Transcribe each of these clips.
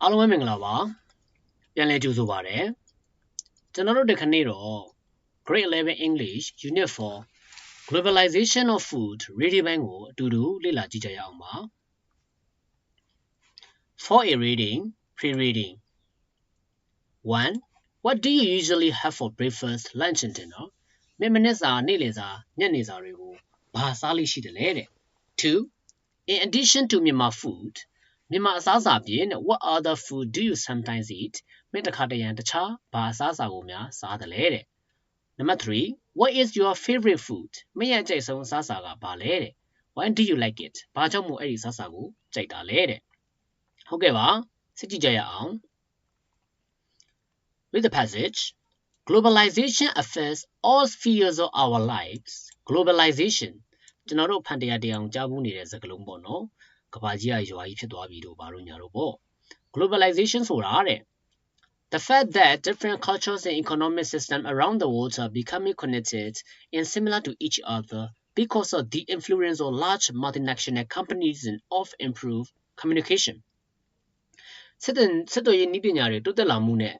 အားလုံးပဲမင်္ဂလာပါပြန်လည်ကြိုဆိုပါရစေကျွန်တော်တို့ဒီခနေ့တော့ Grade 11 English Unit 4 Globalization of Food reading ပိုင်းကိုအတူတူလေ့လာကြည့်ကြရအောင်ပါ For a reading pre-reading 1 What do you usually have for breakfast lunch and dinner မင်းမနေ့စာနေ့လယ်စာညနေစာတွေကိုဘာစားလိရှိတယ်လဲတဲ့2 In addition to Myanmar food မြန်မာအစားအစာပြင်တဲ့ what other food do you sometimes eat မင်းတခါတရံတခြားဘာအစားအစာကိုများစားတယ်လဲတဲ့ Number 3 what is your favorite food မင်းရဲ့အကြိုက်ဆုံးအစားအစာကဘာလဲတဲ့ why do you like it ဘာကြောင့်မို့အဲ့ဒီအစားအစာကိုကြိုက်တာလဲတဲ့ဟုတ်ကဲ့ပါစစ်ကြည့်ကြရအောင် Read the passage globalization affects all spheres of our lives globalization ကျွန်တော်တို့ဖန်တရားတရားအောင်ကြားဘူးနေတဲ့စကားလုံးပေါ့နော် ကဘာကြီးကရွာကြီးဖြစ်သွားပြီတို့ဘာလို့ညာတို့ပေါ့ globalization ဆိုတာတဲ့ The fact that different cultures and economic systems around the world are becoming connected and similar to each other because of the influence of large multinational companies and of improved communication. စစ်တဲ့စစ်တော်ရေးနည်းပညာတွေတိုးတက်လာမှုနဲ့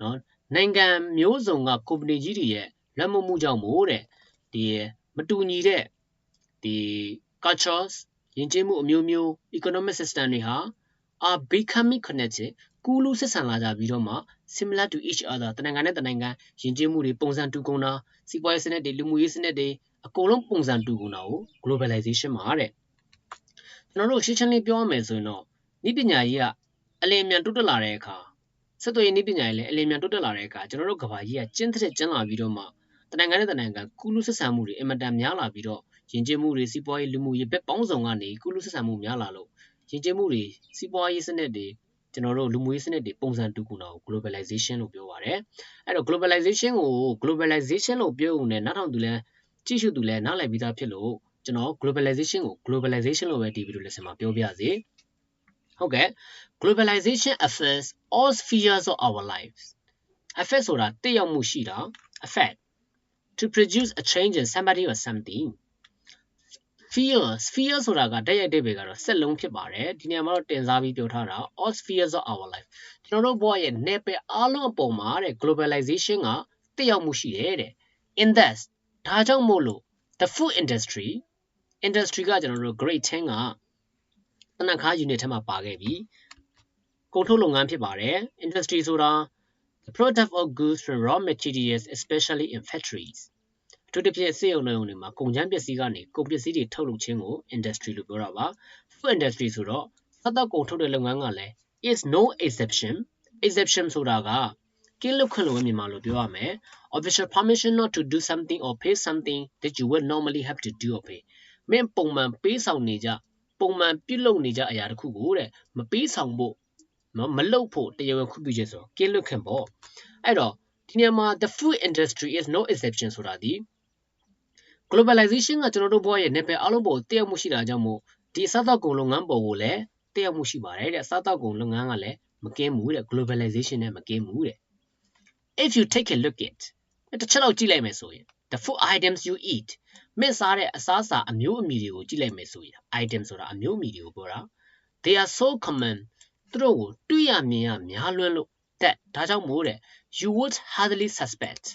နော်နိုင်ငံမျိုးစုံကကုမ္ပဏီကြီးတွေရဲ့လက်မှုမှုကြောင့်မို့တဲ့ဒီမတူညီတဲ့ဒီ cultures ယဉ်ကျေးမှုအမျိုးမျိုး economic system တွေဟာ are becoming connected ကူးလူဆက်ဆံလာကြပြီးတော့မှ similar to each other တနိုင်ငံနဲ့တနိုင်ငံယဉ်ကျေးမှုတွေပုံစံတူကုန်တာစီးပွားရေးစနစ်တွေလူမှုရေးစနစ်တွေအကုန်လုံးပုံစံတူကုန်တာကို globalization မှာတဲ့ကျွန်တော်တို့ရှင်းရှင်းလေးပြောရမယ်ဆိုရင်တော့ဤပညာရေးကအလင်းမြန်တိုးတက်လာတဲ့အခါဆက်သွယ်ရေးဤပညာရေးလည်းအလင်းမြန်တိုးတက်လာတဲ့အခါကျွန်တော်တို့ကဘာကြီးကကျင်းတဲ့ကျင်းလာပြီးတော့မှတနိုင်ငံနဲ့တနိုင်ငံကူးလူဆက်ဆံမှုတွေအင်မတန်များလာပြီးတော့ ယဉ်ကျေးမှုတွေစီးပွားရေးလူမှုရေးဘက်ပေါင်းစုံကနေကုလူဆက်ဆံမှုများလာလို့ယဉ်ကျေးမှုတွေစီးပွားရေးစနစ်တွေကျွန်တော်တို့လူမှုရေးစနစ်တွေပုံစံတူကူတာကို globalization လို့ပြောပါတယ်အဲ့တော့ globalization ကို globalization လို့ပြောုံနဲ့နောက်ထောင်သူလဲကြည့်ရှုသူလဲနားလည်ပြီးသားဖြစ်လို့ကျွန်တော် globalization ကို globalization လို့ပဲဒီဗီဒီယို lesson မှာပြောပြစေဟုတ်ကဲ့ globalization affects all spheres of our lives affect ဆိုတာတက်ရောက်မှုရှိတာ affect to produce a change in somebody or something sphere sphere ဆိုတာကတက်ရိုက်တဲ့ပဲကတော့စက်လုံးဖြစ်ပါတယ်ဒီနေရာမှာတော့တင်စားပြီးပြောထားတာ all spheres of our life ကျွန်တော်တို့ဘဝရဲ့နယ်ပယ်အားလုံးအပေါ်မှာတဲ့ globalization ကတက်ရောက်မှုရှိတယ်တဲ့ in that ဒါကြောင့်မို့လို့ the food industry industry ကကျွန်တော်တို့ grade 10ကတနခါ unit ထဲမှာပါခဲ့ပြီကုန်ထုတ်လုပ်ငန်းဖြစ်ပါတယ် industry ဆိုတာ the product of goods from raw materials especially in factories အထူးသဖြင့်စေယုံနယ်ုံတွေမှာကုန်ကျန်းပစ္စည်းကနေကုန်ပစ္စည်းတွေထုတ်လုပ်ခြင်းကို industry လို့ပြောတာပါ food industry ဆိုတော့စားသောက်ကုန်ထုတ်တဲ့လုပ်ငန်းကလည်း is no exception exception ဆိုတာကကင်းလွတ်ခွင့်လို့မြန်မာလိုပြောရမယ် official permission not to do something or pay something that you would normally have to do or pay မင်းပုံမှန်ပေးဆောင်နေကြပုံမှန်ပြုလုပ်နေကြအရာတခုကိုတဲ့မပေးဆောင်ဖို့နော်မလုပ်ဖို့တရားဝင်ခွင့်ပြုချက်ဆိုကင်းလွတ်ခွင့်ပေါ့အဲ့တော့ဒီနေရာမှာ the food industry is no exception ဆိုတာဒီ globalization ကကျွန်တော်တို့ဘဝရဲ့နယ်ပယ်အလုံးပေါ်တည်ရောက်မှုရှိတာကြောင့်မို့ဒီစားတောက်ကုန်လုပ်ငန်းပေါ်ကိုလည်းတည်ရောက်မှုရှိပါတယ်တဲ့စားတောက်ကုန်လုပ်ငန်းကလည်းမကင်းဘူးတဲ့ globalization နဲ့မကင်းဘူးတဲ့ if you take a look at တစ်ချက်လောက်ကြည့်လိုက်မယ်ဆိုရင် the food items you eat မင်းစားတဲ့အစားအစာအမျိုးအမည်တွေကိုကြည့်လိုက်မယ်ဆိုရင် item ဆိုတာအမျိုးအမည်တွေကိုပြောတာ they are so common သူတို့ကိုတွေ့ရမြင်ရများလွန်းလို့ that ဒါကြောင့်မို့တဲ့ you would hardly suspect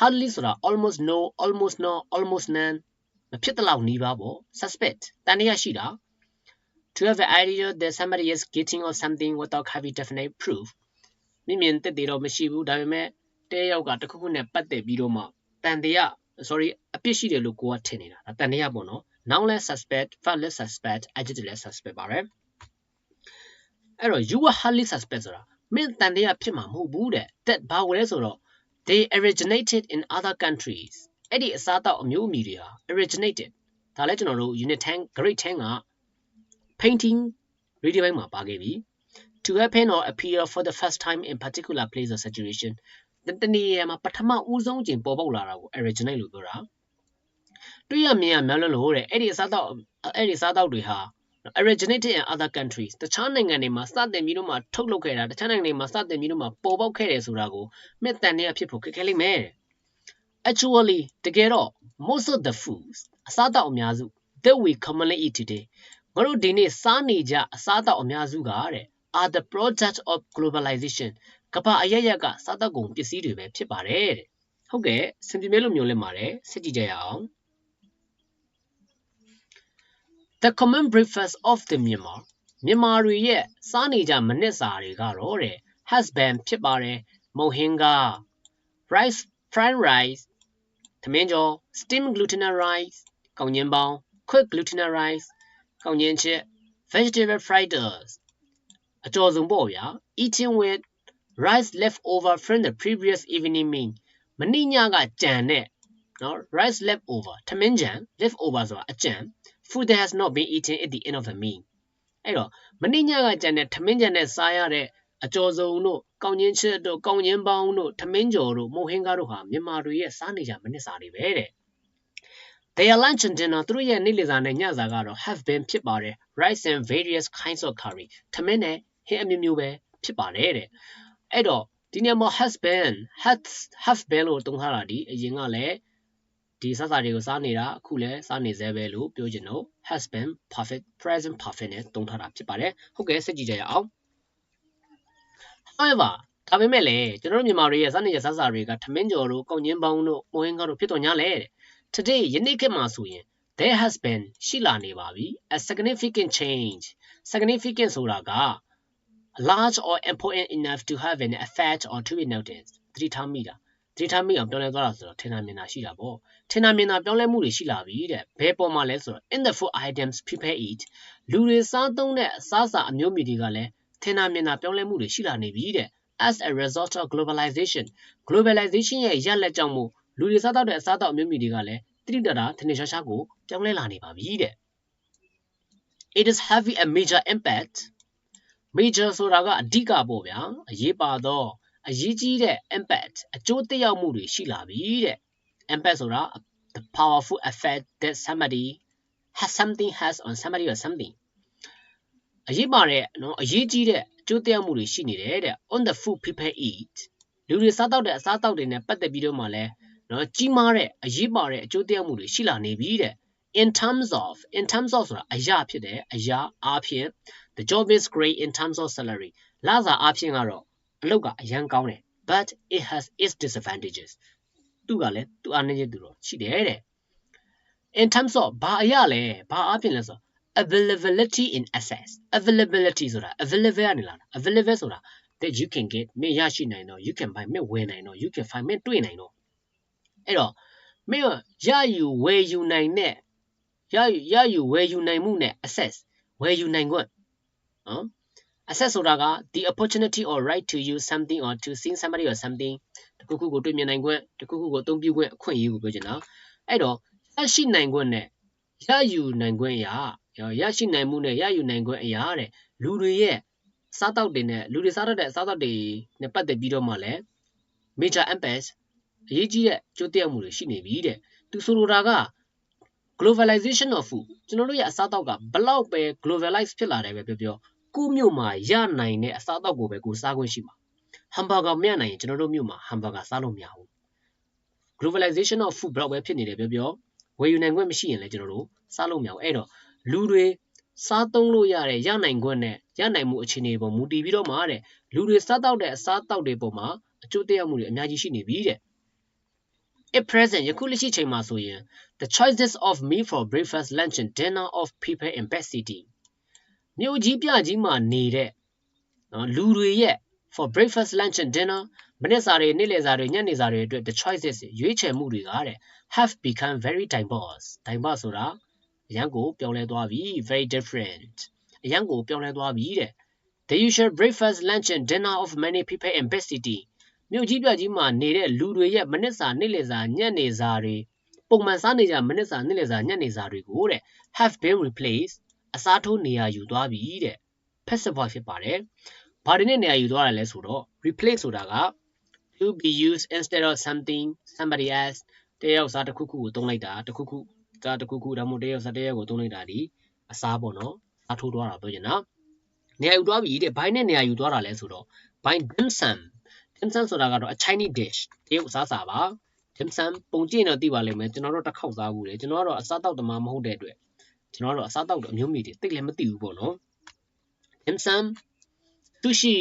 hardly ဆိုတာ almost no almost no almost none မဖြစ်တဲ့လောက်နီးပါးပေါ့ suspect တန်တရားရှိတာ to have an idea that somebody is getting or something without having definite proof မြင်မြင်တက်တည်တော့မရှိဘူးဒါပေမဲ့တဲရောက်ကတခုခုနဲ့ပတ်သက်ပြီးတော့မှတန်တရား sorry အပြစ်ရှိတယ်လို့ကိုကထင်နေတာဒါတန်တရားပေါ့နော် noun လဲ suspect verb လဲ suspect adjective လဲ suspect ပါပဲအဲ့တော့ you were hardly suspect ဆိုတာမင်းတန်တရားဖြစ်မှာမဟုတ်ဘူးတဲ့တက်ဘာကိုလဲဆိုတော့ they originated in other countries အဲ့ဒီအစားအသောက်အမျိုးအမည်တွေဟာ originated ဒါလည်းကျွန်တော်တို့ unit 10 grade 10က painting reading ပိုင်းမှာပါခဲ့ပြီ to happen or appear for the first time in particular place or situation တနည်းအားမှာပထမဦးဆုံးအချိန်ပေါ်ပေါက်လာတာကို originate လို့ပြောတာတွေ့ရမြင်ရများလို့လို့တဲ့အဲ့ဒီအစားအသောက်အဲ့ဒီအစားအသောက်တွေဟာ originated in other countries တခြားနိုင်ငံတွေမှာစတင်ပြီးတော့မှထုတ်လုပ်ခဲ့တာတခြားနိုင်ငံတွေမှာစတင်ပြီးတော့မှပေါ်ပေါက်ခဲ့တယ်ဆိုတာကိုမြင့်တန်နေရဖြစ်ဖို့ခက်ခဲလိမ့်မယ် actually တကယ်တော့ most of the foods အစားအသောက်အများစု that we commonly eat today ငါတို့ဒီနေ့စားနေကြအစားအသောက်အများစုကတဲ့ are the product of globalization ကမ္ဘာအရရက်ကစားတောက်ကုန်ပစ္စည်းတွေပဲဖြစ်ပါတယ်တဲ့ဟုတ်ကဲ့စင်ပြမဲလို့မျိုးလင်းပါတယ်စစ်ကြည့်ကြရအောင် The common breakfast of the Myanmar မြန်မာတွေရဲ့စားနေကြမနစ်စာတွေကတော့တဲ့ has been ဖြစ်ပါတယ်မုံဟင်းက rice fried rice သမင်းကျော် steamed glutinous rice ကောင်းညင်ပေါင်း quick glutinous rice ကောင်းညင်ချစ် vegetable fritters အကျော်စုံပေါ့ဗျာ eating with rice left over from the previous evening meal မနေ့ညကကြံတဲ့နော် rice left over သမင်းကြံ left over ဆိုတာအကြံ food that has not been eaten at the end of the meal အဲ့တော့မနေ့ညကကြံတဲ့သမင်းကြံနဲ့စားရတဲ့အကျော်စုံတို့ကောင်းချင်းချစ်တို့ကောင်းချင်းပေါင်းတို့သမင်းကျော်တို့မုံဟင်းကားတို့ဟာမြန်မာတွေရဲ့စားနေကြမနစ်စာတွေပဲတဲ့ Their lunch and dinner သူတို့ရဲ့နေ့လည်စာနဲ့ညစာကတော့ have been ဖြစ်ပါတယ် rice and various kinds of curry သမင်းနဲ့ဟင်းအမျိုးမျိုးပဲဖြစ်ပါတယ်တဲ့အဲ့တော့ဒီနေရာမှာ has been has have been လို့တုံးထားတာဒီအရင်ကလည်း ဒီစစာတွေကိုစားနေတာအခုလည်းစားနေသေးပဲလို့ပြောချင်တော့ has been perfect present perfect နဲ့တုံးထားတာဖြစ်ပါတယ်ဟုတ်ကဲ့စိတ်ကြည့်ကြရအောင် however ဒါပေမဲ့လည်းကျွန်တော်တို့မြန်မာတွေရဲ့စားနေကြစားစာတွေကထမင်းကျော်တို့ကောင်းချင်းပေါင်းတို့မိုးဟင်းကားတို့ဖြစ်တော်냐လဲတဲ့ today ယနေ့ခေတ်မှာဆိုရင် there has been ရှိလာနေပါပြီ a significant change significant ဆိုတာက large or important enough to have an effect or to be noticed သတိထားမိတာ သတိထားမိအောင်ပြောင်းလဲသွားတာဆိုတော့ထင်တာမြင်တာရှိတာပေါ့ထင်တာမြင်တာပြောင်းလဲမှုတွေရှိလာပြီတဲ့ဘယ်ပေါ်မှာလဲဆိုတော့ in the food items people eat လူတွေစားသုံးတဲ့အစားအစာအမျိုးမျိုးတွေကလည်းထင်တာမြင်တာပြောင်းလဲမှုတွေရှိလာနေပြီတဲ့ as a result of globalization globalization ရဲ့ရလက်ကြောင့်မို့လူတွေစားတော့တဲ့အစားအသောက်အမျိုးမျိုးတွေကလည်းတိတိတတာထင်ထင်ရှားရှားကိုပြောင်းလဲလာနေပါပြီတဲ့ it is having a major impact major ဆိုတာကအဓိကပေါ့ဗျာအရေးပါတော့ အရေးကြီးတဲ့ impact အကျိုးသက်ရောက်မှုတွေရှိလာပြီတဲ့ impact ဆိုတာ the powerful effect that somebody has something has on somebody or something အရေးပါတဲ့နော်အရေးကြီးတဲ့အကျိုးသက်ရောက်မှုတွေရှိနေတယ်တဲ့ on the food people eat လူတွေစားတော့တဲ့အစားအသောက်တွေနဲ့ပတ်သက်ပြီးတော့မှလည်းနော်ကြီးမားတဲ့အရေးပါတဲ့အကျိုးသက်ရောက်မှုတွေရှိလာနေပြီတဲ့ in terms of in terms of ဆိုတာအရာဖြစ်တယ်အရာအားဖြင့် the job is great in terms of salary လစာအားဖြင့်ကတော့ အလုပ်ကအရန်ကောင်းတယ် but it has its disadvantages သူကလည်းသူအားနည်းချက်သူတော့ရှိတယ်တဲ့ in terms of ဘာအရာလဲဘာအားဖြင့်လဲဆို availability in access availability ဆိုတာ available ကနေလာတာ available ဆိုတာ that you can get မင်းရရှိနိုင်တော့ you can buy မင်းဝယ်နိုင်တော့ you can find မင်းတွေ့နိုင်တော့အဲ့တော့မင်းရယူဝယ်ယူနိုင်တဲ့ရယူရယူဝယ်ယူနိုင်မှုနဲ့ access ဝယ်ယူနိုင်ခွင့်နော် access ဆိုတာက the opportunity or right to use something or to see somebody or something တခုခုကိုတွေ့မြင်နိုင်ခွင့်တခုခုကိုအသုံးပြုခွင့်အခွင့်အရေးကိုပြောချင်တာအဲ့တော့ရရှိနိုင်ခွင့်နဲ့ရယူနိုင်ခွင့်ရရရှိနိုင်မှုနဲ့ရယူနိုင်ခွင့်အရာတဲ့လူတွေရဲ့စားတောက်တွေနဲ့လူတွေစားတတ်တဲ့အစားအသောက်တွေနဲ့ပတ်သက်ပြီးတော့မှလည်း major impact အရေးကြီးတဲ့ကျိုးသက်ရောက်မှုတွေရှိနေပြီတဲ့သူဆိုလိုတာက globalization of food ကျွန်တော်တို့ရဲ့အစားအသောက်ကဘလောက်ပဲ globalize ဖြစ်လာတယ်ပဲပြောပြော ကိုမြို့မှာရနိုင်တဲ့အစားအသောက်ကိုပဲကိုစားခွင့်ရှိမှာ hamburger မရနိုင်ရင်ကျွန်တော်တို့မြို့မှာ hamburger စားလို့မရဘူး globalization of food ဘလောက်ပဲဖြစ်နေတယ်ပြောပြောဝယ်ယူနိုင်ခွင့်မရှိရင်လည်းကျွန်တော်တို့စားလို့မရဘူးအဲ့တော့လူတွေစားသုံးလို့ရတဲ့ရနိုင်ခွင့်နဲ့ရနိုင်မှုအခြေအနေပေါ်မူတည်ပြီးတော့မှတဲ့လူတွေစားတောက်တဲ့အစားတောက်တွေပေါ်မှာအကျိုးသက်ရောက်မှုတွေအများကြီးရှိနေပြီတဲ့ at present ယခုလက်ရှိချိန်မှာဆိုရင် the choices of meal for breakfast lunch and dinner of people in best city မြို့ကြီးပြကြီးမှာနေတဲ့နော်လူတွေရဲ့ for breakfast lunch and dinner မနေ့စာတွေနေ့လယ်စာတွေညနေစာတွေအတွက် the choices ရွေးချယ်မှုတွေကတဲ့ have become very diverse diverse ဆိုတာအရန်ကိုပြောင်းလဲသွားပြီ very different အရန်ကိုပြောင်းလဲသွားပြီတဲ့ the usual breakfast lunch and dinner of many people in best city မြို့ကြီးပြကြီးမှာနေတဲ့လူတွေရဲ့မနစ်စာနေ့လယ်စာညနေစာတွေပုံမှန်စားနေကြမနစ်စာနေ့လယ်စာညနေစာတွေကိုတဲ့ have been replaced အစားထိုးနေရာယူသွားပြီတဲ့ passive voice ဖြစ်ပါတယ်။ဘာတွေနဲ့နေရာယူသွားရလဲဆိုတော့ replace ဆိုတာက to be used instead of something somebody else တယောက်စားတစ်ခုခုကိုသုံးလိုက်တာတစ်ခုခုစားတစ်ခုခုဒါမှမဟုတ်တယောက်စားတယောက်ကိုသုံးလိုက်တာဒီအစားပေါ့နော်။အထိုးသွားတာပြောချင်တာ။နေရာယူသွားပြီတဲ့ဘိုင်းနဲ့နေရာယူသွားတာလဲဆိုတော့ by dim sum dim sum ဆိုတာကတော့ a Chinese dish တရုတ်အစားအစာပါ dim sum ပုံကြည့်တော့သိပါလိမ့်မယ်ကျွန်တော်တို့တစ်ခေါက်စားဘူးလေကျွန်တော်ကတော့အစားတောက်တမမဟုတ်တဲ့အတွက် ကျွန်တော်တို့အစားတောက်အမျိုးမျိုးတွေတိတ်လည်းမသိဘူးပေါ့နော် dim sum sushi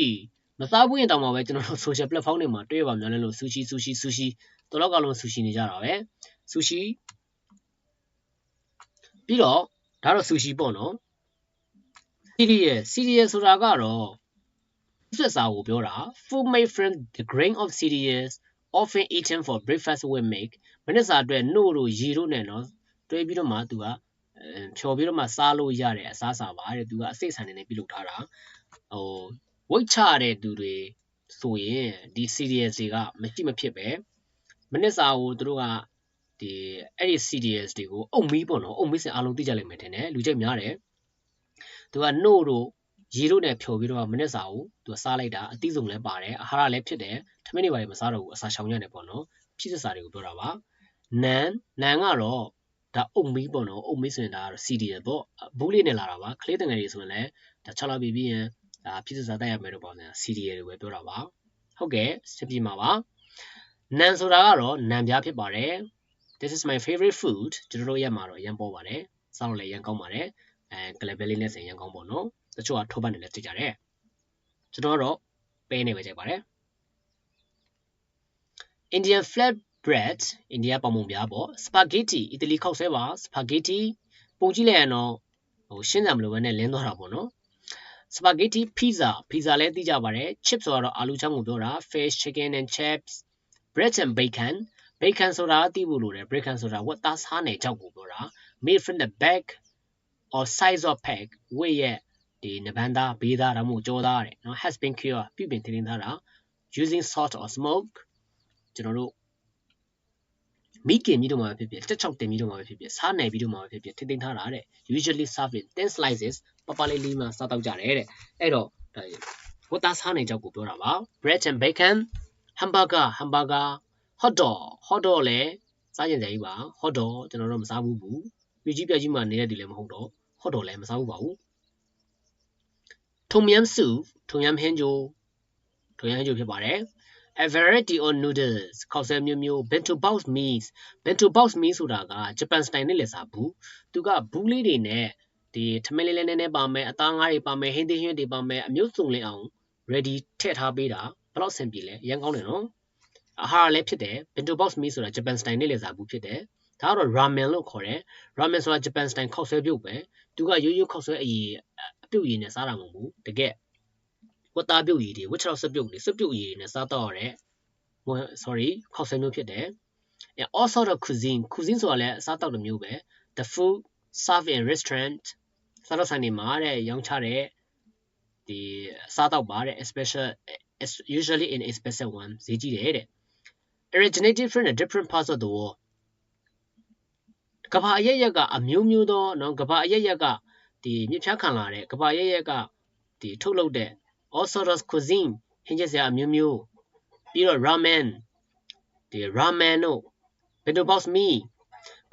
မစားဘူးရင်တောင်မှပဲကျွန်တော်တို့ social platform တွေမှာတွေ့ရပါများလဲလို့ sushi sushi sushi တော်တော့ကလုံး sushi နေကြတာပဲ sushi ပြီးတော့ဒါတော့ sushi ပေါ့နော် cereal cereal ဆိုတာကတော့ဆက်စာကိုပြောတာ food made from the grain of cereals often eaten for breakfast with milk မနေ့စာအတွက်နှို့တို့ရေတို့နဲ့နော်တွဲပြီးတော့မှသူက ဖြော်ပြီးတော့မှစားလို့ရတဲ့အစားအစာပါတဲ့သူကအစိတ်ဆန်နေနေပြုလုပ်ထားတာဟိုဝိတ်ချတဲ့သူတွေဆိုရင်ဒီ CDS တွေကမရှိမဖြစ်ပဲမိနစ်စာကိုသူတို့ကဒီအဲ့ဒီ CDS တွေကိုအုံမီးပေါ့နော်အုံမီးစင်အားလုံးသိကြလိမ့်မယ်ထင်တယ်လူကြိတ်များတယ်သူကနှို့တို့ရေတို့နဲ့ဖြော်ပြီးတော့မိနစ်စာကိုသူကစားလိုက်တာအသီးစုံလည်းပါတယ်အာဟာရလည်းဖြစ်တယ်ထမင်းတွေပါမစားတော့ဘူးအစာရှောင်ရတယ်ပေါ့နော်ဖြစ်စစ်စာတွေကိုပြောတာပါနန်နန်ကတော့ ဒါအုံမီးပေါ့နော်အုံမီးဆိုရင်ဒါကတော့ CDS ပေါ့ဘူးလေးနဲ့လာတာပါကလေးတငယ်တွေဆိုရင်လည်းဒါ6လပြီးပြီးရင်ဒါဖြစ်စစ်စာတိုက်ရမယ်တော့ပေါ့နော် CDS တွေပဲပြောတာပါဟုတ်ကဲ့စပြမှာပါနန်ဆိုတာကတော့နန်ပြားဖြစ်ပါတယ် this is my favorite food ကျွန်တော်တို့ရက်မှာတော့အရင်ပေါ်ပါတယ်စားလို့လည်းအရင်ကောင်းပါတယ်အဲကလဘယ်လေးနဲ့ဆင်ရန်ကောင်းပေါ့နော်တချို့ကထိုးပတ်နေလည်းသိကြတယ်ကျွန်တော်ကတော့ပဲနေပဲကြိုက်ပါတယ် Indian flat bread အိန္ဒိယပေါင်မုံပြားပေါ့ spaghetti အီတလီခောက်ဆွဲပါ spaghetti ပုံကြည့်လိုက်ရင်တော့ဟိုရှင်းစရာမလိုဘဲနဲ့လင်းသွားတာပေါ့နော် spaghetti pizza pizza လည်းသိကြပါတယ် chips ဆိုတော့အာလူချောင်းကိုပြောတာ fish chicken and chips bread and bacon bacon ဆိုတာသိဖို့လိုတယ် bacon ဆိုတာဝတ်သားစားနယ်ကြောက်ကိုပြောတာ made from the back or size of pig ဝိရဲ့ဒီနဘန်သားဘေးသားဒါမှမဟုတ်ကြောသားတဲ့နော် has been cured ပြုပြင်ထိန်းသိမ်းထားတာ using salt or smoke ကျွန်တော်တို့ မိခင်ပြီးတော့မှဖြစ်ဖြစ်တက်ချောက်တင်ပြီးတော့မှဖြစ်ဖြစ်စားနိုင်ပြီးတော့မှဖြစ်ဖြစ်ထိသိမ်းထားတာတဲ့ usually serve in thin slices ပပလေးလေးမှစားတော့ကြတယ်တဲ့အဲ့တော့ဒါဝတ်သားစားနိုင်ကြောက်ကိုပြောတာပါ bread and bacon hamburger hamburger hot dog hot dog လည်းစားကျင်တယ်ကြီးပါ hot dog ကျွန်တော်တို့မစားဘူးဘူးမြကြီးပြကြီးမှနေတဲ့ဒီလည်းမဟုတ်တော့ hot dog လည်းမစားဘူးပါဘူး tom yum soup tom yum ဟင်းဂျို tom yum ဟင်းဂျိုဖြစ်ပါတယ် a variety of noodles ခောက်ဆွဲမျိုးမျိုး bento box meals bento box meal ဆိုတာကဂျပန်စတိုင်နဲ့လည်းစားဘူးသူကဘူးလေးတွေနဲ့ဒီထမင်းလေးလေးနည်းနည်းပါမယ်အသားငါးတွေပါမယ်ဟင်းသီးဟင်းတွေပါမယ်အမျိုးစုံလေးအောင် ready ထည့်ထားပေးတာဘယ်တော့ဆင်ပြေလဲအရင်ကောင်းတယ်နော်အာဟာရလည်းဖြစ်တယ် bento box meal ဆိုတာဂျပန်စတိုင်နဲ့လည်းစားဘူးဖြစ်တယ်ဒါကတော့ ramen လို့ခေါ်တယ် ramen ဆိုတာဂျပန်စတိုင်ခောက်ဆွဲပြုတ်ပဲသူကရိုးရိုးခောက်ဆွဲအရေးအပြုတ်ရည်နဲ့စားတာမဟုတ်ဘူးတကယ် ဝက်သားပြုတ်ရည်တွေဝက်ချောက်စပြုတ်တွေစပြုတ်ရည်တွေနဲ့စားတော့ရတဲ့ sorry ခေါက်ဆယ်မျိုးဖြစ်တယ် all sort of cuisine cuisine ဆိုတာလည်းအစားအသောက်တစ်မျိုးပဲ the food served in restaurant စားတော့ဆိုင်တွေမှာတဲ့ရောင်းချတဲ့ဒီအစားအသောက်ပါတဲ့ special usually in a special one ဈေးကြီးတယ်တဲ့ originated from the different parts of the world ကဘာအရရက်ကအမျိုးမျိုးသောနော်ကဘာအရရက်ကဒီမြစ်ဖြားခံလာတဲ့ကဘာအရရက်ကဒီထုတ်လုပ်တဲ့ all sorts of cuisine ဟင်းချက်စရာအမျိုးမျိုးပြီးတော့ ramen ဒီ ramen တို့ bento box me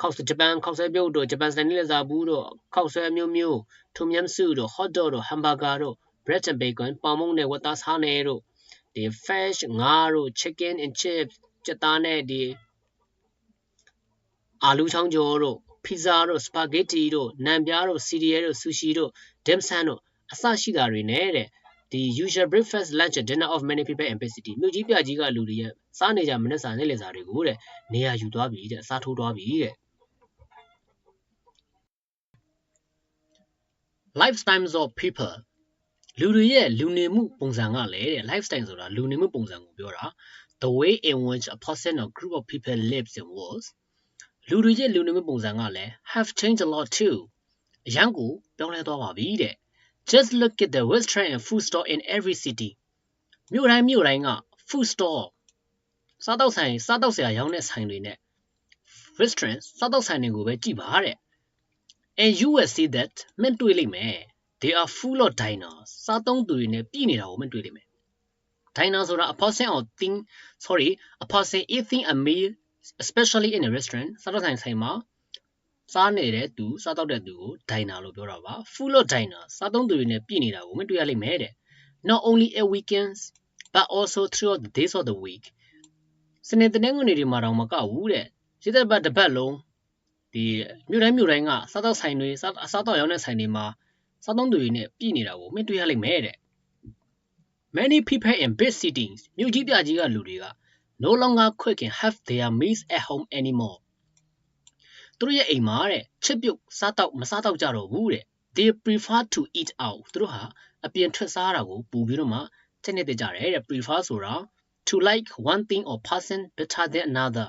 ခောက်ဆွဲဂျပန်ခောက်ဆွဲပြုတ်တို့ဂျပန်စတိုင်လေးစားဘူးတို့ခောက်ဆွဲအမျိုးမျိုးထုံမြမ်စုတို့ hot dog တို့ hamburger တို့ bread and bacon ပေါင်မုံနဲ့ဝတ်သားစားနေတို့ဒီ fish ငါးတို့ chicken and chips ကြက်သားနဲ့ဒီအာလူချောင်းကျော်တို့ပီဇာတို့စပါဂက်တီတို့နံပြားတို့စီရီယယ်တို့ဆူရှီတို့ဒမ်ဆန်တို့အစရှိတာတွေနဲ့တဲ့ ဒီ usual breakfast lunch dinner of many people in big city မြို့ကြီးပြကြီးကလူတွေရဲ့စားနေကြမနေ့စာနေ့လည်စာတွေကိုတဲ့နေရာယူသွားပြီတဲ့အစားထိုးသွားပြီတဲ့ lifestyles of people လူတွေရဲ့လူနေမှုပုံစံကလည်းတဲ့ lifestyle ဆိုတာလူနေမှုပုံစံကိုပြောတာ the way in which a person or group of people lives and works လူတွေရဲ့လူနေမှုပုံစံကလည်း have changed a lot too အရန်ကိုပြောင်းလဲသွားပါပြီတဲ့ just look at the restaurant and food store in every city မြို့တိုင်းမြို့တိုင်းက food store စားတော့ဆိုင်စားတော့ဆရာရောင်းတဲ့ဆိုင်တွေနဲ့ restaurant စားတော့ဆိုင်တွေကိုပဲကြည့်ပါတဲ့ and you will see that မင်းတွေ့လိမ့်မယ် they are full of diners စားသုံးသူတွေနဲ့ပြည့်နေတာကိုမင်းတွေ့လိမ့်မယ် diner ဆိုတာ a person or thing sorry a person eating a meal especially in a restaurant စားတော့ဆိုင်ဆိုင်မှာ စားနေတဲ့သူစားတော့တဲ့သူကို diner လို့ပြောတာပါ full of diners စားသုံးသူတွေနဲ့ပြည့်နေတာကိုမင်းတွေ့ရလိမ့်မယ်တဲ့ not only at weekends but also throughout the days of the week စနေတနင်္ဂနွေတွေမှာတော့မကဘူးတဲ့ရတဲ့ဘက်တစ်ပတ်လုံးဒီမြို့တိုင်းမြို့တိုင်းကစားတော့ဆိုင်တွေစားစားတော့ရောင်းတဲ့ဆိုင်တွေမှာစားသုံးသူတွေနဲ့ပြည့်နေတာကိုမင်းတွေ့ရလိမ့်မယ်တဲ့ many people in big cities မြို့ကြီးပြကြီးကလူတွေက no longer quick can have their meals at home anymore သူတို့ရဲ့အိမ်မှာတဲ့ချစ်ပြုတ်စားတော့မစားတော့ကြတော့ဘူးတဲ့ they prefer to eat out သူတို့ဟာအပြင်ထွက်စားတာကိုပိုပြီးတော့မှချက်နေတဲ့ကြတယ်တဲ့ prefer ဆိုတာ to like one thing or person better than another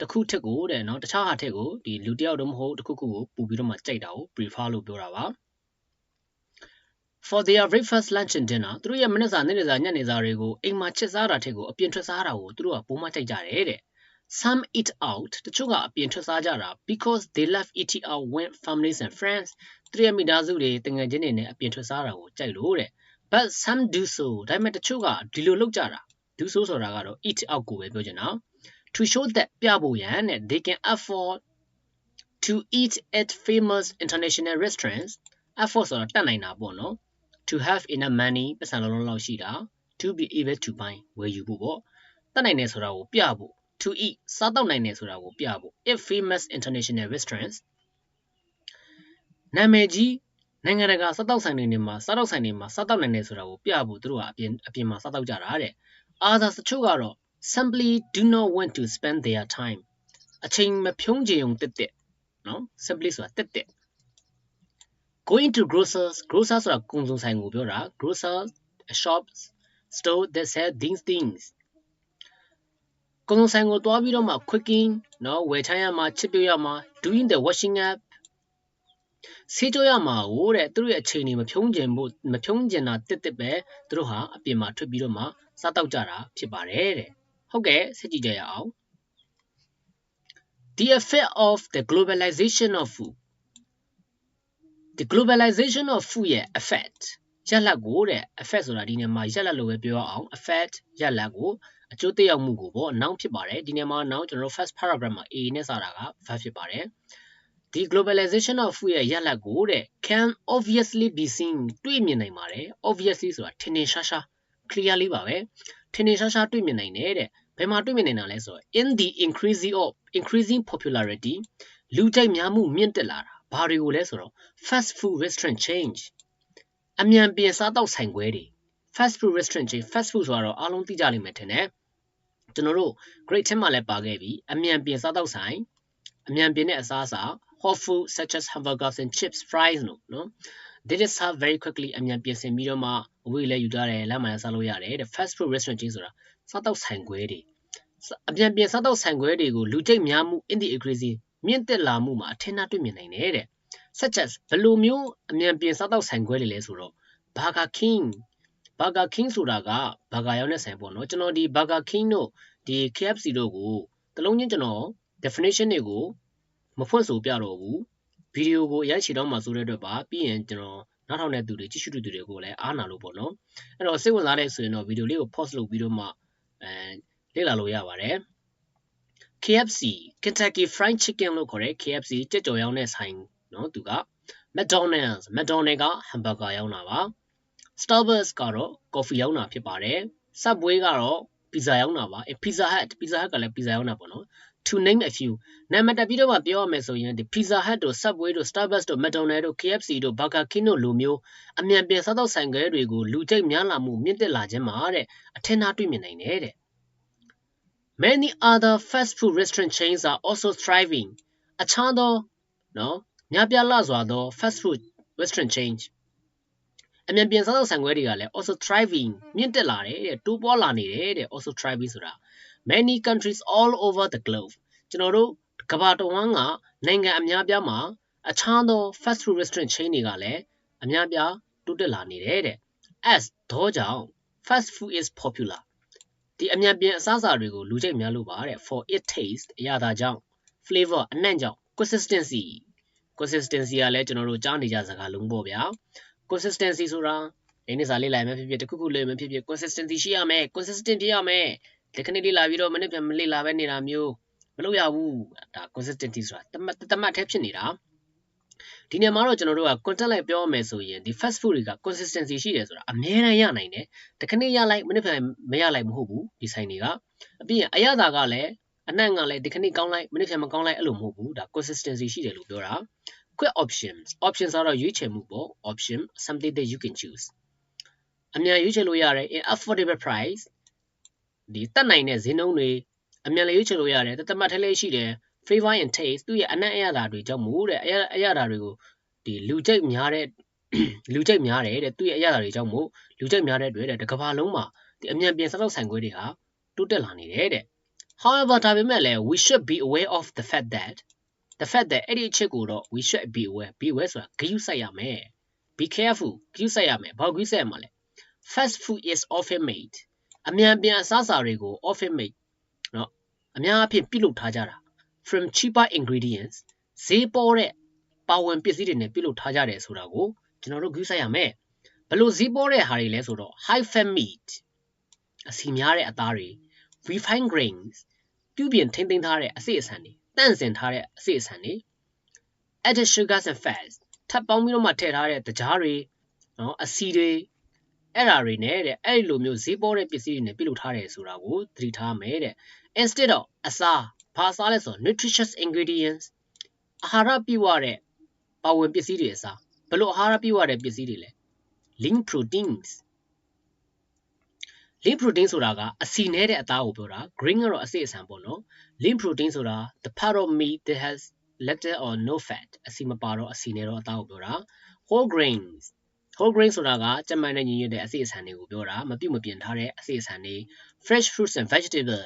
တခုထက်ကိုတဲ့နော်တခြားဟာထက်ကိုဒီလူတယောက်တော့မဟုတ်တခုခုကိုပိုပြီးတော့မှကြိုက်တာကို prefer လို့ပြောတာပါ for their breakfast lunch and dinner သူတို့ရဲ့မနေ့စာနေ့စာညနေစာတွေကိုအိမ်မှာချက်စားတာထက်ကိုအပြင်ထွက်စားတာကိုသူတို့ကပိုမှကြိုက်ကြတယ်တဲ့ some eat out တချို့ကအပြင်ထွက်စားကြတာ because they love eating out when families and friends သူတို့ရဲ့မိသားစုတွေတငယ်ချင်းတွေနဲ့အပြင်ထွက်စားတာကိုကြိုက်လို့တဲ့ but some do so ဒါပေမဲ့တချို့ကဒီလိုလုပ်ကြတာ do so ဆိုတာကတော့ eat out ကိုပဲပြောချင်တာ to show that ပြဖို့ရန်တဲ့ they can afford to eat at famous international restaurants afford ဆိုတာတတ်နိုင်တာပေါ့နော် to have enough money ပတ်စံလုံးလုံးလောက်ရှိတာ to be able to buy ဝယ်ယူဖို့ပေါ့တတ်နိုင်တယ်ဆိုတာကိုပြဖို့ to eat စားတော့နိုင်တယ်ဆိုတာကိုပြဖို့ if famous international restaurants နာမည်ကြီးနိုင်ငံတကာစားတော့ဆိုင်တွေနေမှာစားတော့ဆိုင်တွေမှာစားတော့နိုင်တယ်ဆိုတာကိုပြဖို့သူတို့ကအပြင်အပြင်မှာစားတော့ကြတာတဲ့ others တချို့ကတော့ simply do not want to spend their time အချိန်မဖြုံးကြုံတက်တက်နော် simply ဆိုတာတက်တက် going to grocers grocer ဆိုတာကုန်စုံဆိုင်ကိုပြောတာ grocer a shop store that sell these things ကုန်စုံဆိုင်ကိုတွားပြီးတော့မှ cooking နော်ဝယ်ချမ်းရမှာချစ်ပြုတ်ရမှာ doing the washing up ဆေးကြောရမှာဟိုတဲ့သူတို့ရဲ့အချိန်တွေမဖြုံးကျင်ဖို့မဖြုံးကျင်တာတစ်တစ်ပဲသူတို့ဟာအပြင်မှာထွက်ပြီးတော့မှစားတောက်ကြတာဖြစ်ပါတယ်တဲ့ဟုတ်ကဲ့ဆက်ကြည့်ကြရအောင် The effect of the globalization of food the globalization of food ရဲ့ effect ရလတ်ကိုတဲ့ effect ဆိုတာဒီနေရာမှာရလတ်လို့ပဲပြောအောင် effect ရလတ်ကို အကျိုးသက်ရောက်မှုကိုပေါ့ noun ဖြစ်ပါတယ်ဒီနေရာမှာ noun ကျွန်တော်တို့ first paragraph မှာ a နဲ့စတာက verb ဖြစ်ပါတယ်ဒီ globalization of food ရဲ့ရလတ်ကိုတဲ့ can obviously be seen တွေ့မြင်နိုင်ပါတယ် obviously ဆိုတာထင်ထင်ရှားရှား clear လေးပါပဲထင်ထင်ရှားရှားတွေ့မြင်နိုင်တယ်တဲ့ဘယ်မှာတွေ့မြင်နိုင်တာလဲဆိုတော့ in the increasing of increasing popularity လူကြိုက်များမှုမြင့်တက်လာတာဘာတွေကိုလဲဆိုတော့ fast food restaurant change အမြန်ပြင်စားတော့ဆိုင်ခွဲတွေ fast food restaurant chain fast food ဆိုတော့အားလုံးသိကြလိမ့်မယ်ထင်တယ် ကျွန်တော်တို့ grade 10မှာလည်းပါခဲ့ပြီအမြန်ပြင်စားတော့ဆိုင်အမြန်ပြင်တဲ့အစားအစာ hot food such as hamburgers and chips fries လို့နော် they just serve very quickly အမြန်ပြင်ဆင်ပြီးတော့မှအဝေးလည်းယူထားတယ်လမ်းမှာလည်းစားလို့ရတယ်တဲ့ fast food restaurant chain ဆိုတာစားတော့ဆိုင်ခွဲတွေအမြန်ပြင်စားတော့ဆိုင်ခွဲတွေကိုလူကြိတ်များမှု in the increasing မြင့်တက်လာမှုမှာအထင်အတွေ့မြင်နိုင်တယ်တဲ့ such as ဘယ်လိုမျိုးအမြန်ပြင်စားတော့ဆိုင်ခွဲတွေလဲဆိုတော့ Burger King Burger King ဆိုတာကဘာဂါရောက်တဲ့ဆိုင်ပေါ့နော်ကျွန်တော်ဒီ Burger King တို့ဒီ KFC တို့ကိုတလုံးချင်းကျွန်တော် definition တွေကိုမဖွင့်ဆိုပြတော့ဘူးဗီဒီယိုကိုရိုက်ချီတော့မှဆိုတဲ့အတွက်ပါပြီးရင်ကျွန်တော်နောက်ထောင်တဲ့သူတွေကြည့်ရှုသူတွေကိုလည်းအားနာလို့ပေါ့နော်အဲ့တော့စိတ်ဝင်စားတဲ့ဆိုရင်တော့ဗီဒီယိုလေးကို pause လုပ်ပြီးတော့မှအဲလေ့လာလို့ရပါတယ် KFC Kentucky Fried Chicken လို့ခေါ်တဲ့ KFC ကြက်ကြော်ရောင်းတဲ့ဆိုင်နော်သူက McDonald's McDonald က hamburger ရောင်းတာပါ Starbucks ကတော့ coffee ရောင်းတာဖြစ်ပါတယ် Subway ကတော့ pizza ရောင်းတာပါအဲ Pizza Hut Pizza Hut ကလည်း pizza ရောင်းတာပေါ့နော် to name a few နာမည်တက်ပြီးတော့မှ ပြောရမယ်ဆိုရင်ဒီ Pizza Hut တို့ Subway တို့ Starbucks တို့ McDonald တို့ KFC တို့ Burger King တို့လိုမျိုး အမြန်ပြန်စားတော့ဆိုင်ကလေးတွေကို လူကြိတ်များလာမှု မြင့်တက်လာခြင်းမှာတဲ့ အထင်သာတွေ့မြင်နိုင်တယ်တဲ့ Many other fast food restaurant chains are also thriving အခြားသောနော်များပြားလှစွာသော fast food restaurant chains အမြန်ပြန်စားသောဆိုင်ခွဲတွေကလည်း also thriving မြင့်တက်လာတယ်တဲ့တိုးပွားလာနေတယ်တဲ့ also thriving ဆိုတာ many countries all over the globe ကျွန်တော်တို့ကမ္ဘာတဝန်းကနိုင်ငံအများပြားမှာအခြားသော fast food restaurant chain တွေကလည်းအများပြားတိုးတက်လာနေတယ်တဲ့ as တော့ကြောင့် fast food is popular ဒီအမြန်ပြန်အစားအစာတွေကိုလူကြိုက်များလို့ပါတဲ့ for it taste အရသာကြောင့် flavor အနံ့ကြောင့် consistency consistency ကလည်းကျွန်တော်တို့ကြားနေကြစကားလုံးပေါ့ဗျာ consistency ဆိုတာဒီနေ့စာလေးလိုက်မှဖြစ်ဖြစ်တခုခုလေးမှဖြစ်ဖြစ် consistency ရှိရမယ် consistent ဖြစ်ရမယ်ဒီခဏလေးလာပြီးတော့မနေ့ပြန်မလေးလာပဲနေတာမျိုးမလုပ်ရဘူးဒါ consistency ဆိုတာတမတ်တမတ်แท้ဖြစ်နေတာဒီနေရာမှာတော့ကျွန်တော်တို့က content လိုက်ပြောရမယ်ဆိုရင်ဒီ fast food တွေက consistency ရှိတယ်ဆိုတာအများအားရနိုင်တယ်တခဏရလိုက်မနေ့ပြန်မရလိုက်မဟုတ်ဘူးဒီဆိုင်တွေကအပြင်အရသာကလည်းအနံ့ကလည်းဒီခဏကောင်းလိုက်မနေ့ပြန်မကောင်းလိုက်အဲ့လိုမဟုတ်ဘူးဒါ consistency ရှိတယ်လို့ပြောတာ quick options options ကတော့ရွေးချယ်မှုပေါ့ option something that you can choose အမြန်ရွေးချယ်လို့ရတယ် in affordable price ဒီတက်နိုင်တဲ့ဈေးနှုန်းတွေအမြန်လည်းရွေးချယ်လို့ရတယ်တသက်မှတ်ထဲလေးရှိတယ် favor and taste သူ့ရဲ့အနက်အရသာတွေကြောင့်မို့တဲ့အရအရသာတွေကိုဒီလူကြိတ်များတဲ့လူကြိတ်များတယ်တဲ့သူ့ရဲ့အရသာတွေကြောင့်မို့လူကြိတ်များတဲ့အတွက်တဲ့တစ်ကမ္ဘာလုံးမှာဒီအမြန်ပြင်စားတော့ဆိုင်ခွဲတွေဟာတိုးတက်လာနေတယ်တဲ့ however ဒါပေမဲ့လည်း we should be aware of the fact that the fact that အဲ့ဒီအချက်ကိုတော့ we should be aware be aware ဆိုတာဂရုစိုက်ရမယ် be careful ဂရုစိုက်ရမယ်ဘာဂရုစိုက်ရမှာလဲ fast food is often made အမြန်ပြန်အစားအစာတွေကို often made เนาะအများအပြားပြုလုပ်ထားကြတာ from cheaper ingredients ဈေးပေါ်တဲ့ပါဝင်ပစ္စည်းတွေနဲ့ပြုလုပ်ထားကြတယ်ဆိုတာကိုကျွန်တော်တို့ဂရုစိုက်ရမယ်ဘလို့ဈေးပေါ်တဲ့ဟာတွေလဲဆိုတော့ high fat meat အစီများတဲ့အသားတွေ refined grains ပြုပြင်ထိမ့်သိမ်းထားတဲ့အစိအစံတွေ တန့်စင်ထားတဲ့အစိအစံတွေ added sugars and fats ထပ်ပေါင်းပြီးတော့မှထည့်ထားတဲ့တကြားတွေနော်အစီတွေအဲ့ဓာတွေနဲ့တဲ့အဲ့လိုမျိုးဈေးပေါ်တဲ့ပစ္စည်းတွေနဲ့ပြုလုပ်ထားတယ်ဆိုတာကိုသတိထားမယ်တဲ့ instead of အစားဘာအစားလဲဆိုတော့ nutritious ingredients အာဟာရပြည့်ဝတဲ့ပါဝင်ပစ္စည်းတွေအစားဘလို့အာဟာရပြည့်ဝတဲ့ပစ္စည်းတွေလဲ lean proteins lean protein ဆိုတာကအစီနဲတဲ့အသားကိုပြောတာ green ကတော့အစိအစံပေါ့နော် lean protein ဆိုတာ the part of meat that has little or no fat အစီမပါတော့အစီနဲတော့အသားကိုပြောတာ whole grains whole grain ဆိုတာကကြက်မှန်နဲ့ညီညွတ်တဲ့အစိအစံတွေကိုပြောတာမပြုတ်မပြင်းထားတဲ့အစိအစံတွေ fresh fruits and vegetable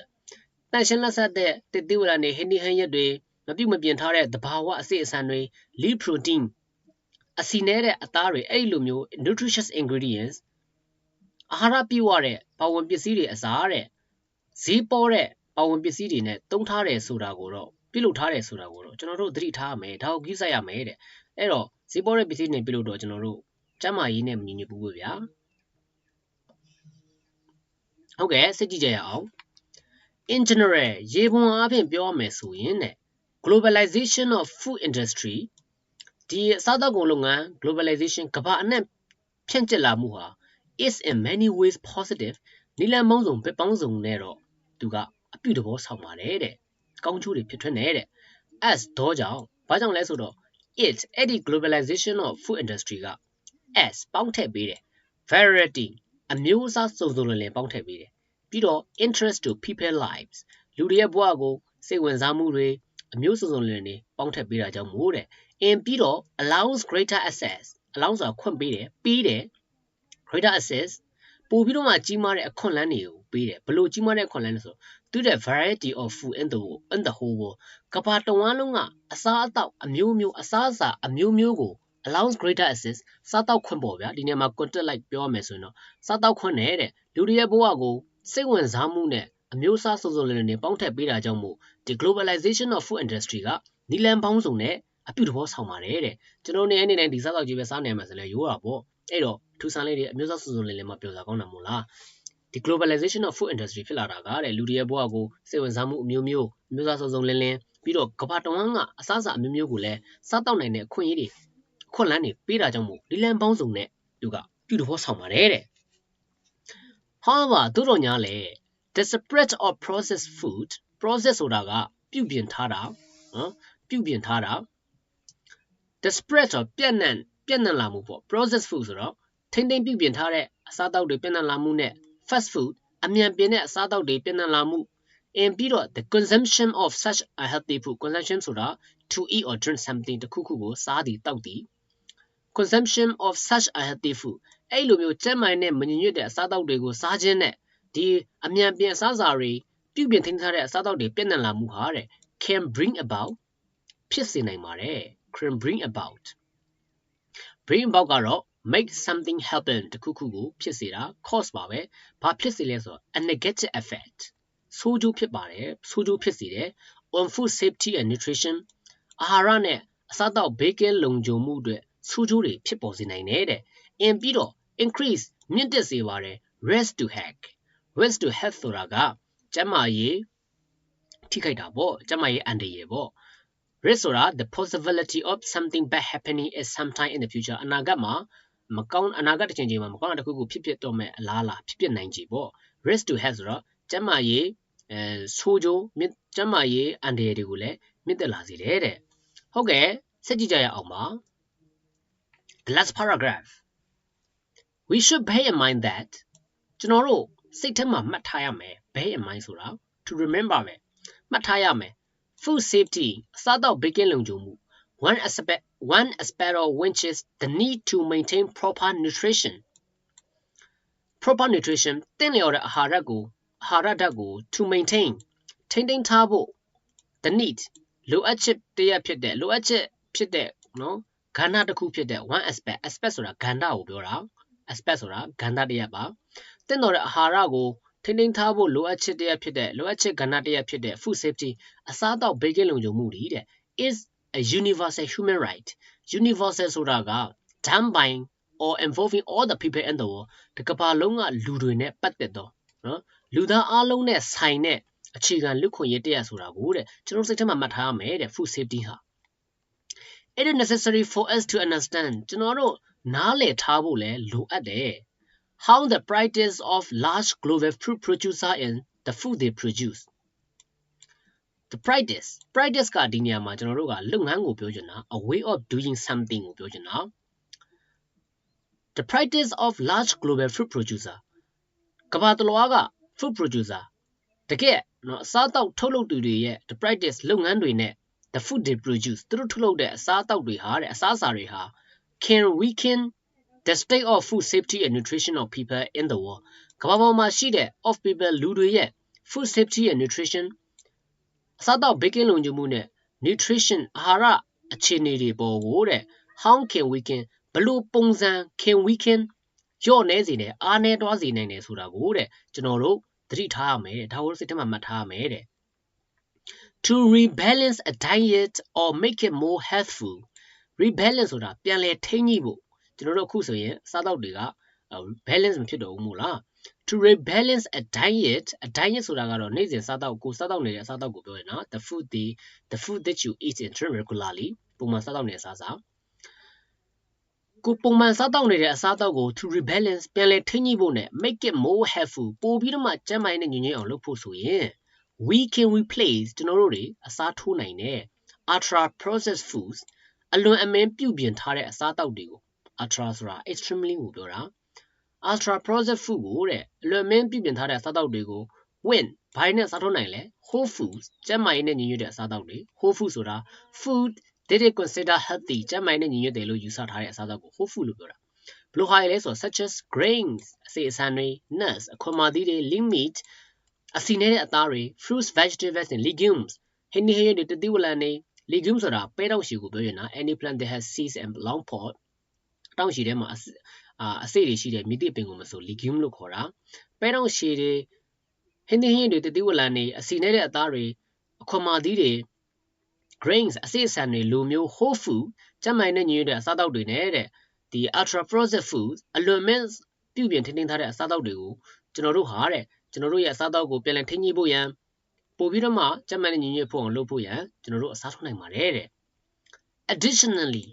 တန်ရှင်းလက်ဆက်တဲ့တစ်တိဝရနေဟင်းဒီဟင်းရက်တွေမပြုတ်မပြင်းထားတဲ့သဘာဝအစိအစံတွေ lean protein အစီနဲတဲ့အသားတွေအဲ့လိုမျိုး nutritious ingredients အာဟာရပြည့်ဝတဲ့ပါဝင်ပစ္စည်းတွေအစားတဲ့ဈေးပေါ်တဲ့ပါဝင်ပစ္စည်းတွေနဲ့တုံးထားတယ်ဆိုတာကိုတော့ပြုလုပ်ထားတယ်ဆိုတာကိုတော့ကျွန်တော်တို့သတိထားရမယ်ဒါကိုကြည့်ဆိုင်ရမယ်တဲ့အဲ့တော့ဈေးပေါ်တဲ့ပစ္စည်းတွေပြုလုပ်တော့ကျွန်တော်တို့ကျမ်းမာရေးနဲ့မညီညွတ်ဘူးဗျာဟုတ်ကဲ့စစ်ကြည့်ကြရအောင် in general ရေပုံအားဖြင့်ပြောရမယ်ဆိုရင်တဲ့ globalization of food industry ဒီအစားအသောက်ကုန်လုပ်ငန်း globalization ကမ္ဘာအနှံ့ဖြန့်ကျက်လာမှုဟာ is in many ways positive နီလန်မောင်းစုံပဲပေါင်းစုံနဲ့တော့သူကအပြုတဘောဆောင်ပါတယ်တဲ့ကောင်းကျိုးတွေဖြစ်ထွန်းနေတဲ့ as တော့ကြောင့်ဘာကြောင့်လဲဆိုတော့ it အဲ့ဒီ globalization of food industry က as ပေါင်းထည့်ပေးတယ် variety အမျိုးအစားစုံစုံလင်လင်ပေါင်းထည့်ပေးတယ်ပြီးတော့ interest to people lives လူတွေရဲ့ဘဝကိုစိတ်ဝင်စားမှုတွေအမျိုးစုံစုံလင်လင်ပေါင်းထည့်ပေးတာကြောင့်မို့တဲ့ in ပြီးတော့ allows greater access allow ဆိုတာခွင့်ပေးတယ်ပေးတယ် greater access ပို့ပြီးတော့မှကြီးမားတဲ့အခွင့်အလမ်းတွေကိုပေးတယ်ဘလို့ကြီးမားတဲ့အခွင့်အလမ်းလဲဆိုသူတဲ့ variety of food in the in the whole world ကမ္ဘာတဝန်းလုံးကအစားအသောက်အမျိုးမျိုးအစားအစာအမျိုးမျိုးကို allows greater access စားတောက်ခွင့်ပေါ့ဗျာဒီနေရာမှာ contact like ပြောရမယ်ဆိုရင်တော့စားတောက်ခွင့်နဲ့တဲ့လူတွေရဲ့ဘဝကိုစိတ်ဝင်စားမှုနဲ့အမျိုးအစားစုံစုံလင်လင်ပေါင်းထည့်ပေးတာကြောင့်မို့ဒီ globalization of food industry ကနီလန်ပေါင်းစုံနဲ့အပြုတဘောဆောင်ပါတယ်တဲ့ကျွန်တော်နေအနေနဲ့ဒီစားတောက်ကြီးပဲစားနေမှာဆိုလဲရိုးတာပေါ့ အဲ့တော့ထူဆန်းလေးတွေအမျိုးအစားစုံစုံလင်လင်မပြောစားကောင်းတာမို့လားဒီ globalization of food industry ဖြစ်လာတာကတဲ့လူတွေရဲ့ဘဝကိုစိတ်ဝင်စားမှုအမျိုးမျိုးအမျိုးအစားစုံစုံလင်လင်ပြီးတော့ကမ္ဘာတဝန်းကအစားအစာအမျိုးမျိုးကိုလည်းစားတောက်နိုင်တဲ့အခွင့်အရေးတွေခွင့်လန်းတွေပေးတာကြောင့်မို့ဒီလန်ပေါင်းစုံနဲ့သူကပြုတဘောဆောင်ပါတယ်တဲ့ဟာပါတို့တော်ညာလေ the spread of processed food process ဆိုတာကပြုပြင်ထားတာနော်ပြုပြင်ထားတာ the spread of ပြန့်နှံ့ ပြန့်နှံ့လာမှုပေါ့ processed food ဆိုတော့ထိမ့်သိမ့်ပြုပြင်ထားတဲ့အစားအသောက်တွေပြန့်နှံ့လာမှုနဲ့ fast food အမြန်ပြင်းတဲ့အစားအသောက်တွေပြန့်နှံ့လာမှု in ပြီးတော့ the consumption of such a healthy food consumption ဆိုတာ to eat or drink something တခုခုကိုစားသည်တောက်သည် consumption of such a healthy food အဲ့လိုမျိုးကျန်းမာရေးနဲ့မညီညွတ်တဲ့အစားအသောက်တွေကိုစားခြင်းနဲ့ဒီအမြန်ပြန်အစားအစာတွေပြုပြင်ထိန်းထားတဲ့အစားအသောက်တွေပြန့်နှံ့လာမှုဟာတဲ့ can bring about ဖြစ်စေနိုင်ပါတယ် can bring about bring about ကတော့ make something happen တခုခုကိုဖြစ်စေတာ cause ပါပဲဘာဖြစ်စေလဲဆိုတော့ a negative effect ဆိုးကျိုးဖြစ်ပါတယ်ဆိုးကျိုးဖြစ်စေတယ် on food safety and nutrition အာဟာရနဲ့အစားအသောက်ဘေးကင်းလုံခြုံမှုအတွက်ဆိုးကျိုးတွေဖြစ်ပေါ်စေနိုင်တယ်တဲ့ in ပြီးတော့ increase မြင့်တက်စေပါတယ် rest to hack rest to health ဆိုတာကကျန်းမာရေးထိခိုက်တာပေါ့ကျန်းမာရေးအန္တရာယ်ပေါ့ risk ဆိုတာ the possibility of something bad happening at some time in the future အနာဂတ်မှာမကောင်းအနာဂတ်တစ်ချိန်ချိန်မှာမကောင်းတဲ့တစ်ခုခုဖြစ်ဖြစ်တော့မဲ့အလားအလာဖြစ်ဖြစ်နိုင်ခြေပေါ့ risk to health ဆိုတော့ကျန်းမာရေးအဲဆိုးကျိုးမြင့်ကျန်းမာရေးအန္တရာယ်တွေကိုလည်းမြင့်တက်လာစေတယ်တဲ့ဟုတ်ကဲ့စက်ကြည့်ကြရအောင်ပါ the last paragraph we should bear in mind that ကျွန်တော်တို့စိတ်ထဲမှာမှတ်ထားရမယ် bear in mind ဆိုတာ to remember ပဲမှတ်ထားရမယ် food safety အစားအသောက်ဘေးကင်းလုံခြုံမှု one aspect one aspect of which is the need to maintain proper nutrition proper nutrition တင့်လျော်တဲ့အာဟာရကိုအာဟာရဓာတ်ကို to maintain ထိန်းသိမ်းထားဖို့ the need လိုအပ်ချက်တရက်ဖြစ်တဲ့လိုအပ်ချက်ဖြစ်တဲ့နော်ကဏ္ဍတစ်ခုဖြစ်တဲ့ one aspect aspect ဆိုတာကဏ္ဍကိုပြောတာ aspect ဆိုတာကဏ္ဍတရက်ပါတင့်တော်တဲ့အာဟာရကို ထိန်းသိမ်းထားဖို့လိုအပ်ချက်တရက်ဖြစ်တဲ့လိုအပ်ချက်ကဏ္ဍတရက်ဖြစ်တဲ့ food safety အစားအသောက်ဘေးကင်းလုံခြုံမှုတွေတဲ့ is a universal human right universal ဆိုတာက done by or involving all the people in the world ဒီကမ္ဘာလုံးကလူတွေနဲ့ပတ်သက်တော့နော်လူသားအလုံးနဲ့ဆိုင်တဲ့အခြေခံလူခွင့်ရေးတရားဆိုတာကိုတဲ့ကျွန်တော်စိတ်ထဲမှာမှတ်ထားရမယ်တဲ့ food safety ဟာ it is necessary for us to understand ကျွန်တော်တို့နားလည်ထားဖို့လည်းလိုအပ်တယ် how the practice of large global food producer in the food they produce the practice practice ကဒီနေရာမှာကျွန်တော်တို့ကလုပ်ငန်းကိုပြောချင်တာ a way of doing something ကိုပြောချင်တာ the practice of large global food producer ကမ္ဘာတလွှားက food producer တကယ်နော်အစားအသောက်ထုတ်လုပ်သူတွေရဲ့ the practice လုပ်ငန်းတွေနဲ့ the food they produce သူတို့ထုတ်လုပ်တဲ့အစားအသောက်တွေဟာတဲ့အစားအစာတွေဟာ can weaken the state of food safety and nutrition of people in the world ကမ္ဘာပေါ်မှာရှိတဲ့ of people လူတွေရဲ့ food safety and nutrition အစားအသောက်ဘေးကင်းလုံခြုံမှုနဲ့ nutrition အာဟာရအခြေအနေတွေပေါ်ကိုတဲ့ how can we can ဘလို့ပုံစံ can we can ရော့နေစေတယ်အားနေသွားစေနိုင်တယ်ဆိုတာကိုတဲ့ကျွန်တော်တို့သတိထားရမယ်တဲ့ဒါကိုစိတ်ထဲမှာမှတ်ထားရမယ်တဲ့ to rebalance a diet or make it more healthful rebalance ဆိုတာပြန်လဲထိန်းညှိဖို့ ကျွန်တော်တို့အခုဆိုရင်စားတော့တွေက balance မဖြစ်တော့ဘူးမို့လား to rebalance a diet a diet ဆိုတာကတော့နေ့စဉ်စားတော့ကိုစားတော့နေတဲ့အစားတော့ကိုပြောရင်နော် the food the the food that you eat in regularly ပုံမှန်စားတော့နေတဲ့အစားစားကိုပုံမှန်စားတော့နေတဲ့အစားတော့ကို to rebalance ပြန်လဲထိန်းညှိဖို့နဲ့ make it more helpful ပို့ပြီးတော့မှကျန်းမာရေးနဲ့ညွညွအောင်လုပ်ဖို့ဆိုရင် we can replace ကျွန်တော်တို့တွေအစားထိုးနိုင်တဲ့ ultra processed foods အလွန်အမင်းပြုပြင်ထားတဲ့အစားအသောက်တွေကို ultra ဆိုတာ extremely ကိုပြောတာ ultra processed food ကိုတဲ့အလွန်အမင်းပြုပြင်ထားတဲ့အစားအသောက်တွေကို when ဘာနဲ့စားထိုးနိုင်လဲ whole foods ကျန်းမာရေးနဲ့ညီညွတ်တဲ့အစားအသောက်တွေ whole food ဆိုတာ food they they consider healthy ကျန်းမာရေးနဲ့ညီညွတ်တယ်လို့ယူဆထားတဲ့အစားအသောက်ကို whole food လို့ပြောတာဘယ်လိုဟာလဲဆိုတော့ such as grains အစေအစံတွေ nuts အခွန်မာသီးတွေ lean meat အစီနေတဲ့အသားတွေ fruits vegetables and legumes ဟင်းသီးဟင်းရွက်တွေတတိဝလံတွေ legume ဆိုတာပဲတောက်ရှည်ကိုပြောရင်နော် any plant that has seeds and long pod တောက်ရှည်ထဲမှာအာအစိတွေရှိတဲ့မြစ်တိပင်ကိုမဆို legume လို့ခေါ်တာပဲတောက်ရှည်တွေဟင်းသီးဟင်းရွက်တွေတတိဝလံတွေအစီနေတဲ့အသားတွေအခွန်မာသီးတွေ grains အစိအစံတွေလိုမျိုး whole food ကျန်းမာရေးနဲ့ညီညွတ်တဲ့အစားအသောက်တွေနဲ့တဲ့ဒီ ultra processed foods အလွန်မင်းပြုပြင်ထိန်းသိမ်းထားတဲ့အစားအသောက်တွေကိုကျွန်တော်တို့ဟာတဲ့ကျွန်တော်တို့ရဲ့အစားအသောက်ကိုပြန်လည်ထိန်းညှိဖို့ရန်ပို့ပြီးတော့မှကျန်းမာရေးညီညွတ်ဖို့အောင်လုပ်ဖို့ရန်ကျွန်တော်တို့အစားထိုးနိုင်ပါတယ်တဲ့ additionally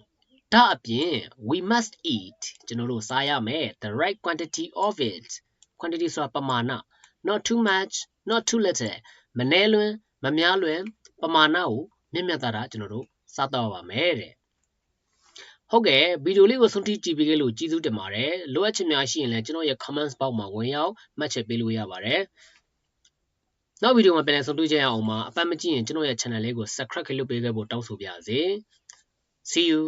ဒါအပြင် we must eat ကျွန်တော်တို့စားရမယ် the right quantity of it quantity ဆိုတာပမာဏ not too much not too little မနည်းလွန်းမများလွန်းပမာဏကိုမြင့်မြတ်တာကျွန်တော်တို့စားတော့ပါမယ်တဲ့ဟုတ်ကဲ့ဗီဒီယိုလေးကိုဆုံးထိကြည့်ပေးခဲ့လို့ကျေးဇူးတင်ပါတယ်လိုအပ်ချင်များရှိရင်လည်းကျွန်တော်ရဲ့ comments box မှာဝင်ရောက်မှတ်ချက်ပေးလို့ရပါတယ်နောက်ဗီဒီယိုမှာပြန်လည်ဆုံတွေ့ကြရအောင်ပါအပတ်မကြည့်ရင်ကျွန်တော်ရဲ့ channel လေးကို subscribe လုပ်ပေးခဲ့ဖို့တောင်းဆိုပါရစေ see you